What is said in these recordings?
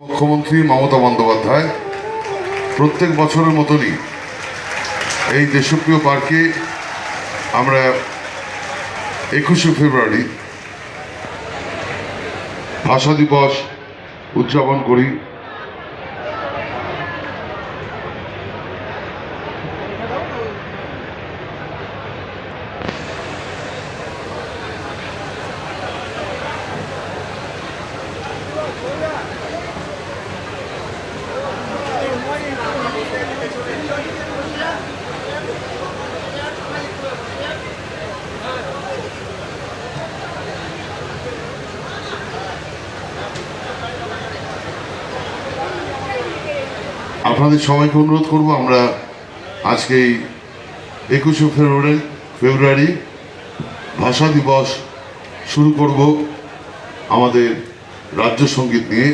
মুখ্যমন্ত্রী মমতা বন্দ্যোপাধ্যায়, প্রত্যেক বছরের মতনই এই দেশপ্রিয় পার্কে আমরা একুশে ফেব্রুয়ারি ভাষা দিবস উদযাপন করি। আপনাদের সবাইকে অনুরোধ করব, আমরা আজকে এই একুশে ফেব্রুয়ারি ফেব্রুয়ারি ভাষা দিবস শুরু করব আমাদের রাজ্য সংগীত নিয়ে।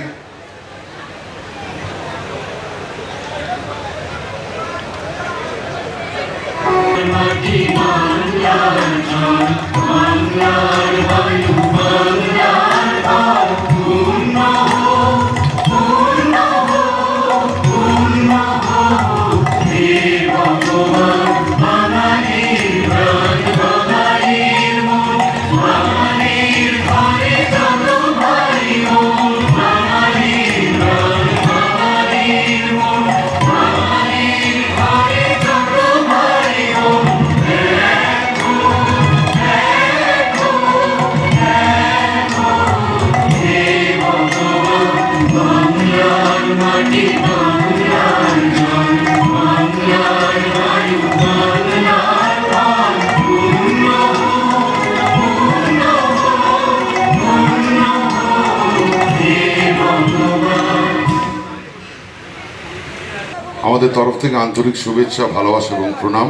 আমাদের তরফ থেকে আন্তরিক শুভেচ্ছা, ভালোবাসা এবং প্রণাম।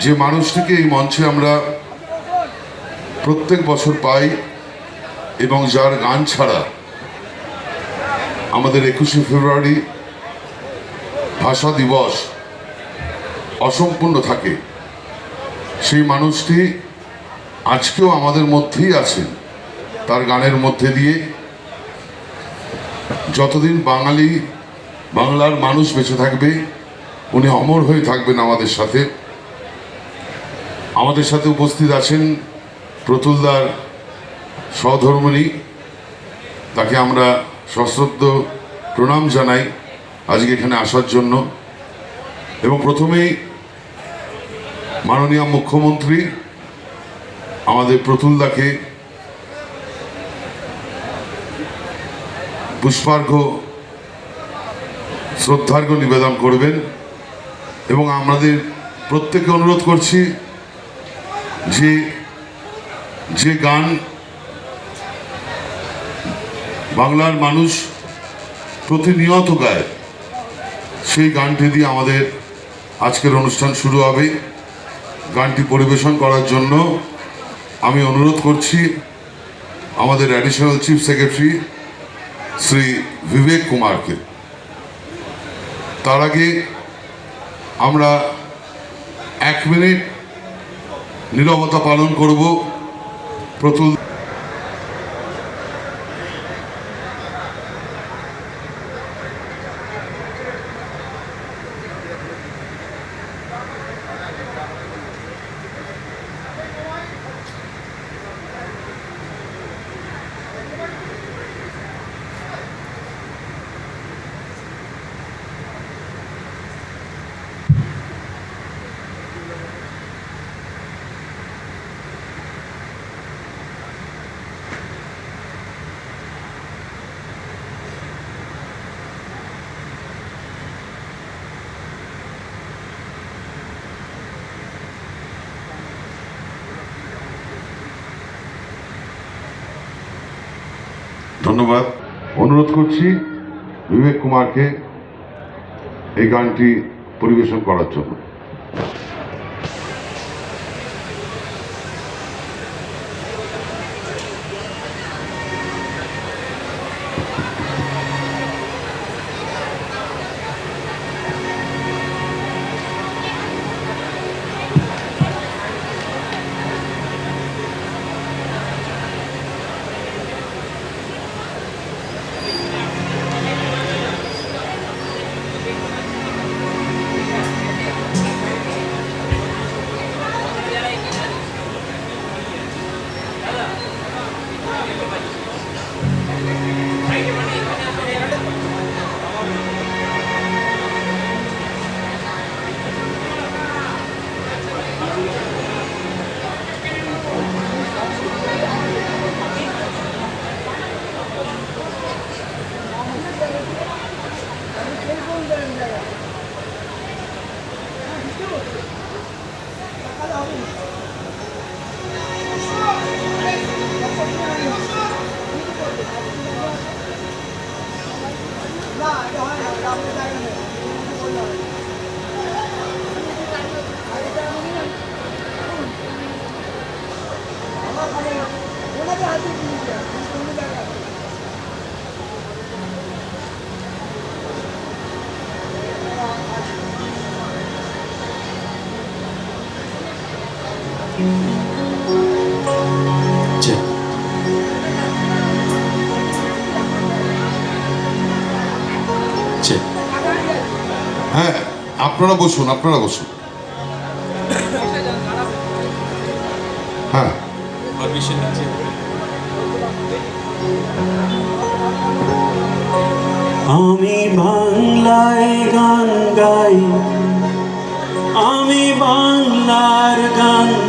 যে মানুষটিকে এই মঞ্চে আমরা প্রত্যেক বছর পাই এবং যার গান ছাড়া আমাদের একুশে ফেব্রুয়ারি ভাষা দিবস অসম্পূর্ণ থাকে। সেই মানুষটি আজকেও আমাদের মধ্যেই আছেন। তার গানের মধ্যে দিয়ে যতদিন বাঙালি, বাংলার মানুষ বেঁচে থাকবে, উনি অমর হয়ে থাকবেন আমাদের সাথে। আমাদের সাথে উপস্থিত আছেন প্রতুলদার সহধর্মণী তাকে আমরা সশ্রদ্ধ প্রণাম জানাই আজকে এখানে আসার জন্য। এবং প্রথমেই মাননীয় মুখ্যমন্ত্রী আমাদের প্রতুলদাকে পুষ্পার্ঘ শ্রদ্ধার্ঘ নিবেদন করবেন। এবং আমাদের প্রত্যেককে অনুরোধ করছি যে যে গান বাংলার মানুষ প্রতিনিয়ত গায়। সেই গানটি দিয়ে আমাদের আজকের অনুষ্ঠান শুরু হবে। গানটি পরিবেশন করার জন্য আমি অনুরোধ করছি আমাদের additional chief secretary Shri Bibek কুমারকে। তার আগে আমরা এক মিনিট নীরবতা পালন করব। প্রতুল ধন্যবাদ। অনুরোধ করছি বিবেক কুমারকে এই গানটি পরিবেশন করার জন্য। হ্যাঁ আপনারা বসুন আপনারা বসুন। হ্যাঁ। আমি বাংলায় গান গাই। আমি বাংলার গান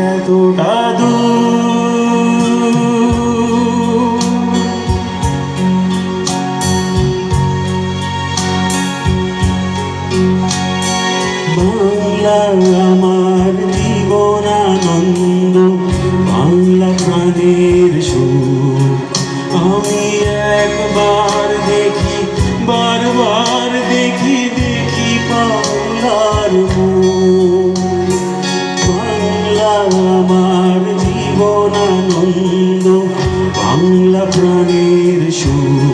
adorado. আমার জীবন আনন্দ বাংলা প্রাণের সুখ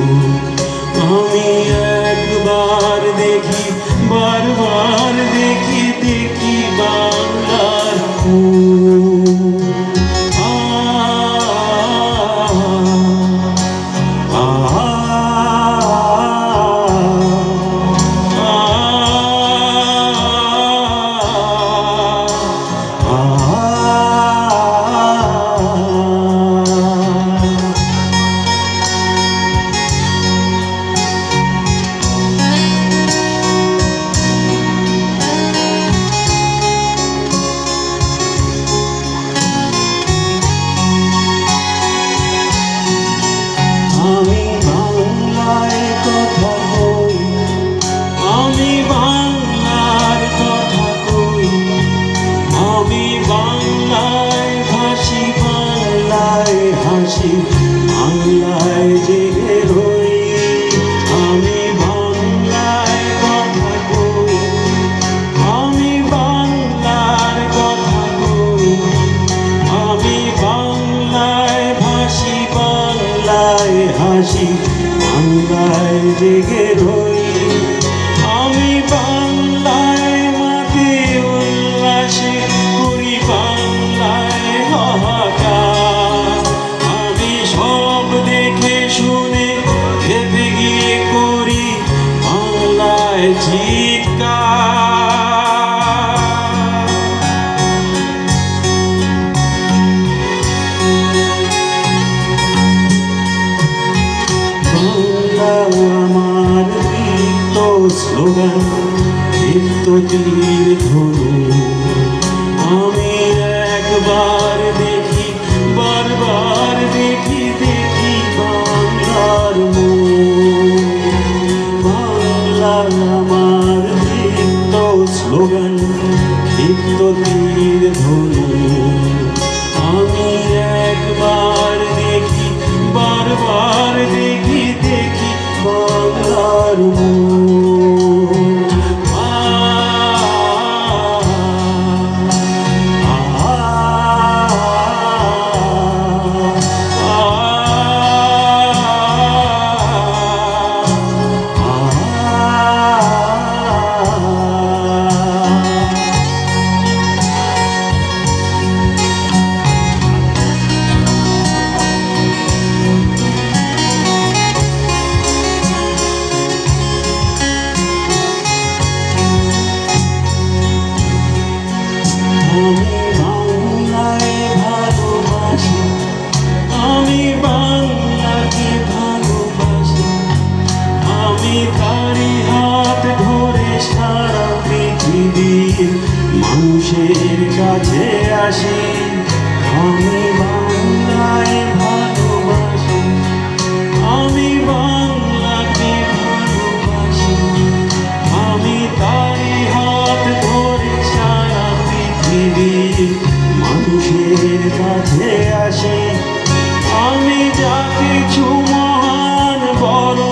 স্লোগান নৃত্য তীর ধরু। আমি একবার দেখি, বারবার দেখি দেখি বাংলার বাংলার বাংলা আমার নৃত্য স্লোগান নৃত্য তীর কাছে আসি আমি যা কিছু মহান বরণ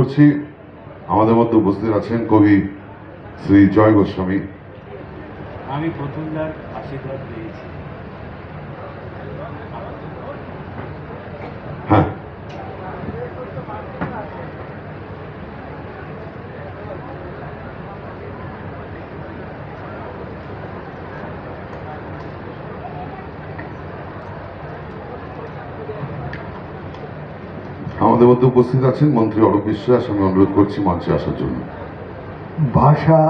করছি। আমাদের মধ্যে উপস্থিত আছেন কবি শ্রী জয় গোস্বামী। আমি প্রথমবার আশীর্বাদ পেয়েছি। আমাদের মধ্যে উপস্থিত আছেন মন্ত্রী অরূপ বিশ্বাস। আমি অনুরোধ করছি মঞ্চে আসার জন্য। ভাষা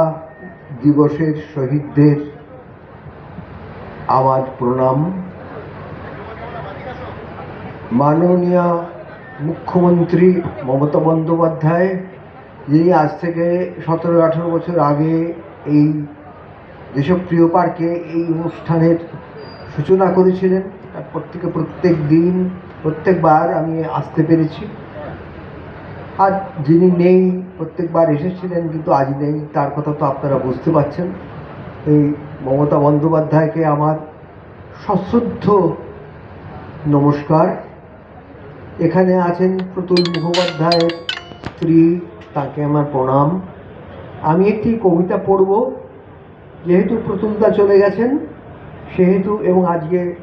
দিবসের শহীদদের আমার প্রণাম। মাননীয় মুখ্যমন্ত্রী মমতা বন্দ্যোপাধ্যায়, যিনি আজ থেকে সতেরো আঠেরো বছর আগে এই যেসব প্রিয় পার্কে এই অনুষ্ঠানের সূচনা করেছিলেন। তারপর থেকে প্রত্যেক দিন প্রত্যেকবার আমি আসতে পেরেছি। আর যিনি নেই, প্রত্যেকবার এসেছিলেন কিন্তু আজ নেই, তার কথা তো আপনারা বুঝতে পারছেন। এই মমতা বন্দ্যোপাধ্যায়কে আমার সশ্রদ্ধ নমস্কার। এখানে আছেন প্রতুল মুখোপাধ্যায়ের স্ত্রী, তাকে আমার প্রণাম। আমি একটি কবিতা পড়ব। যেহেতু প্রতুলদা চলে গেছেন, সেহেতু এবং আজকে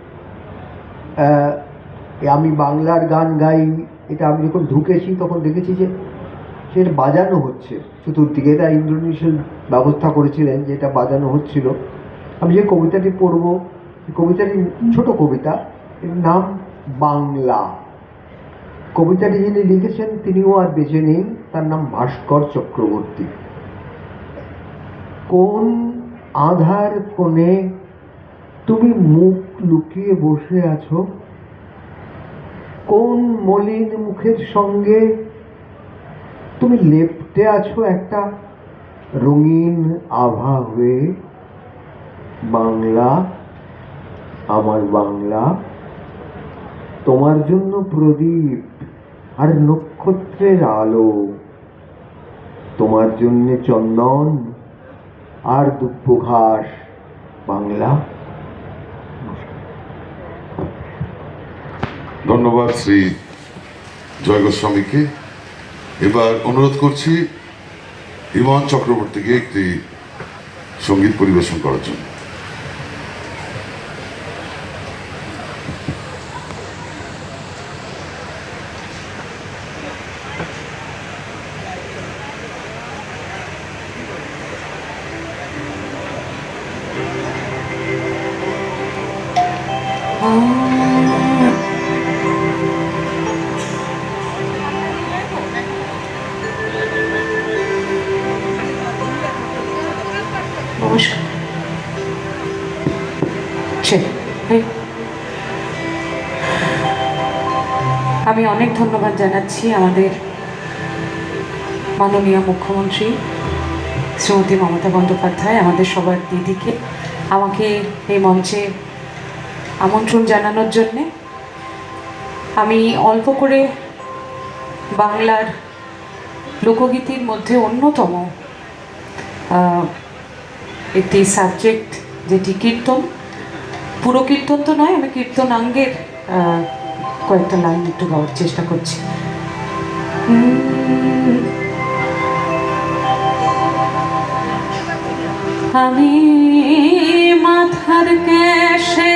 আমি বাংলার গান গাই, এটা আমি যখন ঢুকেছি তখন দেখেছি যে সেটা বাজানো হচ্ছে। চতুর্দিকে এটা ইন্দ্রনীল ব্যবস্থা করেছিলেন যে এটা বাজানো হচ্ছিল। আমি যে কবিতাটি পড়ব কবিতাটি ছোট কবিতা, এর নাম বাংলা। কবিতাটি যিনি লিখেছেন তিনিও আর বেঁচে নেই, তার নাম ভাস্কর চক্রবর্তী। কোন আধার কোণে তুমি মুখ লুকিয়ে বসে আছো? কোন মলিন মুখের সঙ্গে তুমি লেপ্টে আছো একটা রঙিন আভা হয়ে? বাংলা, আমার বাংলা। তোমার জন্য প্রদীপ আর নক্ষত্রের আলো। তোমার জন্যে চন্দন আর দুব্য ঘাস বাংলা। ধন্যবাদ শ্রী জয় গোস্বামীকে এবার অনুরোধ করছি হিমান চক্রবর্তীকে একটি সংগীত পরিবেশন করার জন্য। অনেক ধন্যবাদ জানাচ্ছি আমাদের মাননীয় মুখ্যমন্ত্রী শ্রীমতী মমতা বন্দ্যোপাধ্যায়, আমাদের সবার দিদিকে। আমাকে এই মঞ্চে আমন্ত্রণ জানানোর জন্যে আমি অল্প করে বাংলার লোকগীতির মধ্যে অন্যতম একটি সাবজেক্ট, যেটি কীর্তন। পুরো কীর্তন তো নয়, আমি কীর্তনাঙ্গের কয়েকটা লাইন একটু গাওয়ার চেষ্টা করছি। আমি মাথার ক্যাশে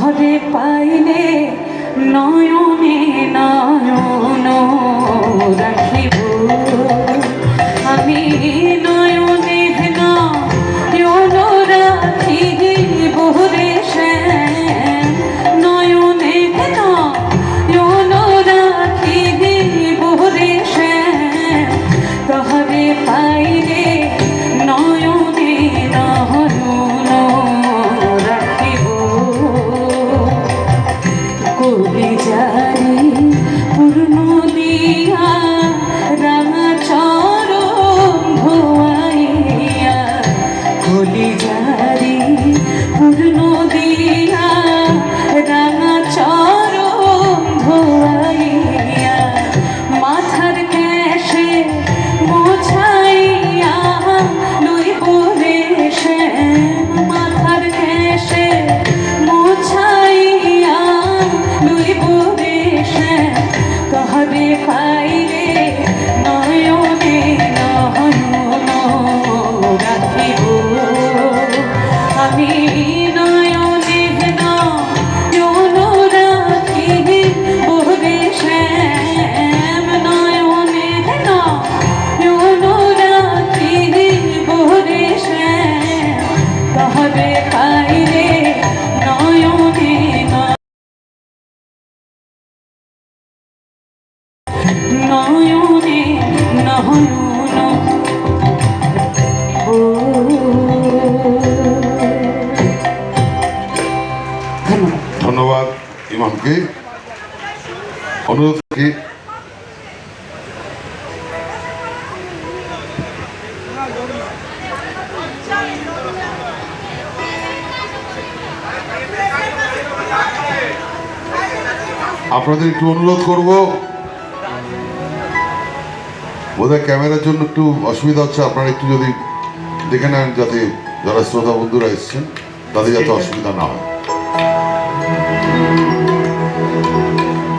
তহরে পাইলে নয়নে নয়ন। আপনাদের একটু অনুরোধ করব। বোধহয় ক্যামেরার জন্য একটু অসুবিধা হচ্ছে আপনারা একটু যদি দেখে নেন যাতে যারা শ্রোতা বন্ধুরা এসছেন তাদের যাতে অসুবিধা না হয়।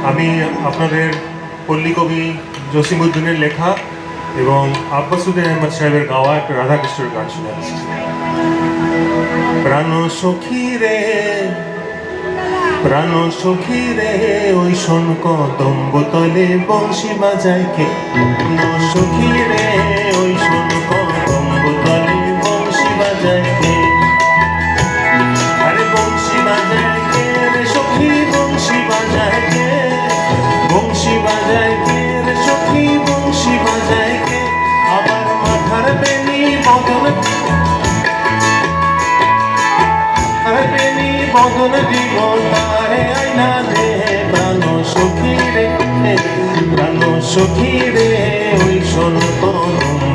আমি আপনাদের পল্লী কবি জসিমুদ্দিনের লেখা এবং আব্বাসুদ্দিন আহমদ সাহেবের গাওয়া একটা রাধাকৃষ্ণের গান শোনাচ্ছি প্রাণ সখী রে প্রাণ সুখী রে ওই শোন কদম্ব তলে বংশী বাজায় কে? সখী রে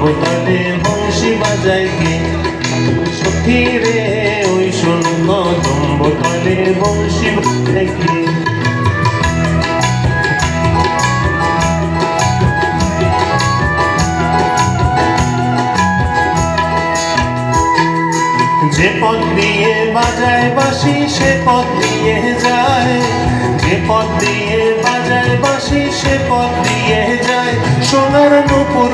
কদম্ব তলে বংশী বাজায় কে সখী রে, ওই শোন কদম্ব বংশী বাজায় কে যে পথ দিয়ে বাজায় বাসি সে পথ দিয়ে যায়। যে পথ দিয়ে বাজায় বাসি সে পথ দিয়ে যায়। সোনার নুপুর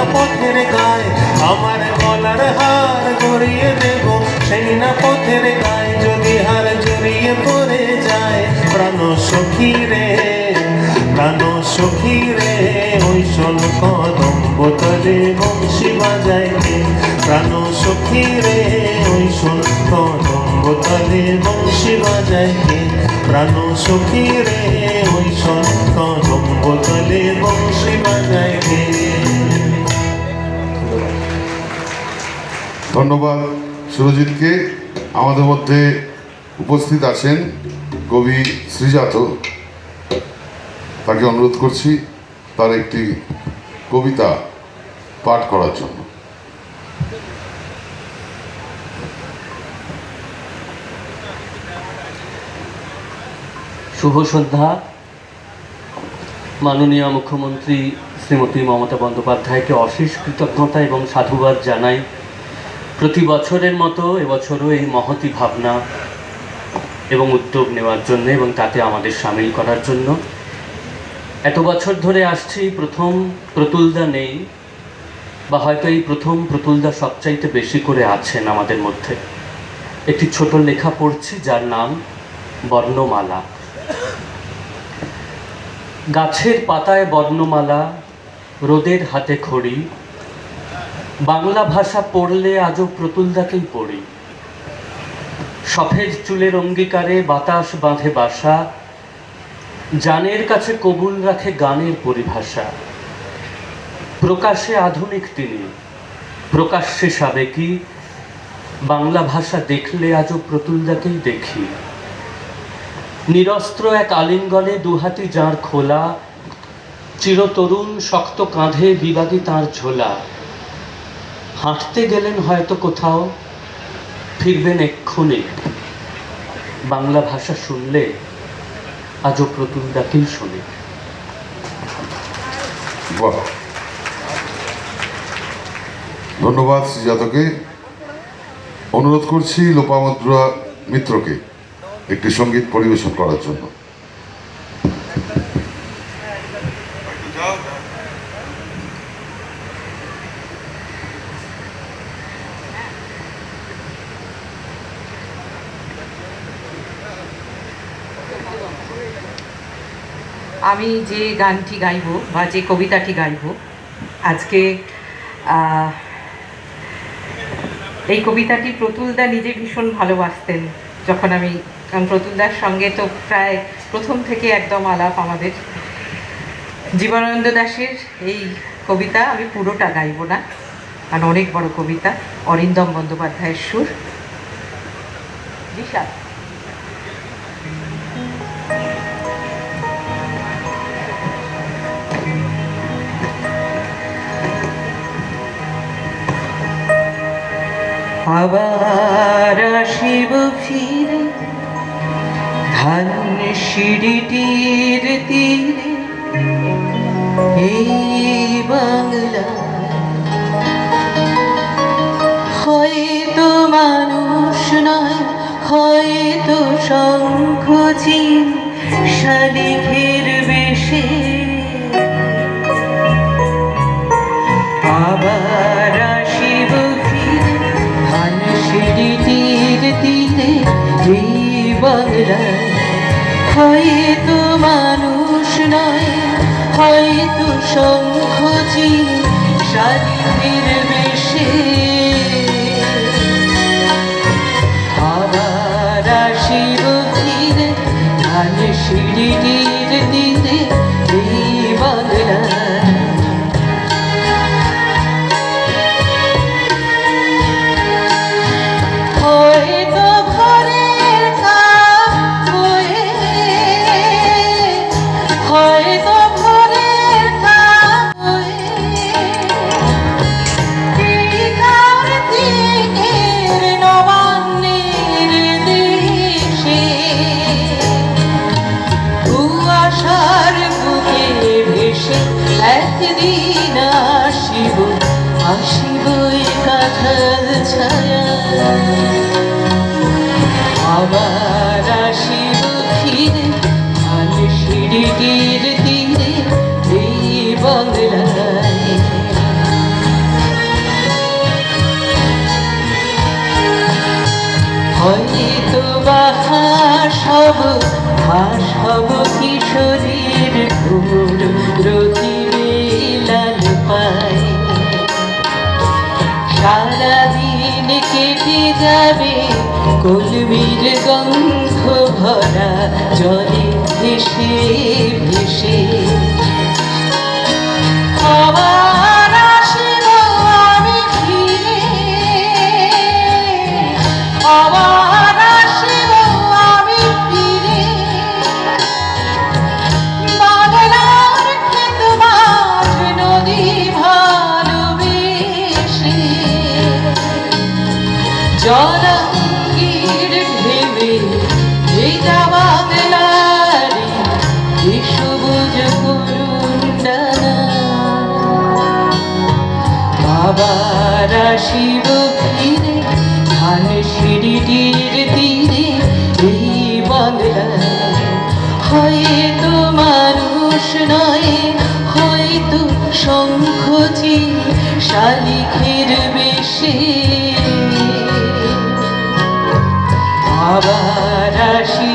না পথের গায়ে আমার গলার হার গড়িয়ে দেব। সেই না পথের গায়ে যদি হার জড়িয়ে পড়ে যায়, প্রাণ সখী রে, প্রাণ সখী রে, ওই শোন কদম বোতলে বংশী বাজায় কে প্রাণ সখী রে, ওই শোন কদম বোতলে বংশী বাজায় কে প্রাণ সখী রে, ওই শোন কদম বোতলে বংশী বাজায় ধন্যবাদ সুরজিৎকে। আমাদের মধ্যে উপস্থিত আছেন কবি শ্রীজাত তাকে অনুরোধ করছি তার একটি কবিতা পাঠ করার জন্য। শুভ সন্ধ্যা। মাননীয় মুখ্যমন্ত্রী শ্রীমতী মমতা বন্দ্যোপাধ্যায়কে অশেষ কৃতজ্ঞতা এবং সাধুবাদ জানাই প্রতি বছরের মতো এবছরও এই মহতি ভাবনা এবং উদ্যোগ নেওয়ার জন্য এবং তাতে আমাদের সামিল করার জন্য। এত বছর ধরে আসছি, প্রথম প্রতুলদা নেই, বা হয়তো এই প্রথম প্রতুলদা সবচাইতে বেশি করে আছেন আমাদের মধ্যে। একটি ছোট লেখা পড়ছি যার নাম বর্ণমালা। গাছের পাতায় বর্ণমালা, রোদের হাতে খড়ি বাংলা ভাষা পড়লে আজও প্রতুলদাকেই পড়ি। সফেদ চুলের অঙ্গীকারে বাতাস বাঁধে বাসা, জানের কাছে কবুল রাখে গানের পরিভাষা। প্রকাশে আধুনিক তিনি, প্রকাশ্যে সাবেকি, বাংলা ভাষা দেখলে আজও প্রতুলদাকেই দেখি। নিরস্ত্র এক আলিঙ্গনে দুহাতি যাঁর খোলা, চিরতরুণ শক্ত কাঁধে বিবাদী তাঁর ঝোলা। হাঁটতে গেলেন হয়তো কোথাও ফিরবেন এক্ষুনি বাংলা ভাষা শুনলে আজও প্রতুলদাকেই শুনি। বাহ। ধন্যবাদ শ্রীজাতকে অনুরোধ করছি লোপামুদ্রা মিত্রকে একটি সংগীত পরিবেশন করার জন্য। আমি যে গানটি গাইব বা যে কবিতাটি গাইব, আজকে এই কবিতাটি প্রতুলদা নিজে ভীষণ ভালোবাসতেন যখন আমি, কারণ প্রতুলদার সঙ্গে তো প্রায় প্রথম থেকে একদম আলাপ আমাদের। জীবনানন্দ দাশের এই কবিতা আমি পুরোটা গাইব না, কারণ অনেক বড় কবিতা, অরিন্দম বন্দ্যোপাধ্যায়ের সুর। বিশাল আবার আসিব ফিরে, ধান সিঁড়িটির তীরে। এই বাংলা হয়তো মানুষ নয়, হয়তো শঙ্খচিন শালিখের বেশে। আবার বাংলায় হয়তো মানুষ নয় হয়তো শঙ্খজি শান্তির বেশে। আবার আসিব ফিরে ধান সিঁড়িটির তীরে সারাদিন কেটে যাবে কলমির গন্ধ ভরা জলে ভেসে ভেসে। আবার আসিব ফিরে, ধান সিঁড়িটির তীরে এই বাংলা। হয়তো মানুষ নয়, হয়তো শঙ্খচি শালিখের বেশি। আবার আসি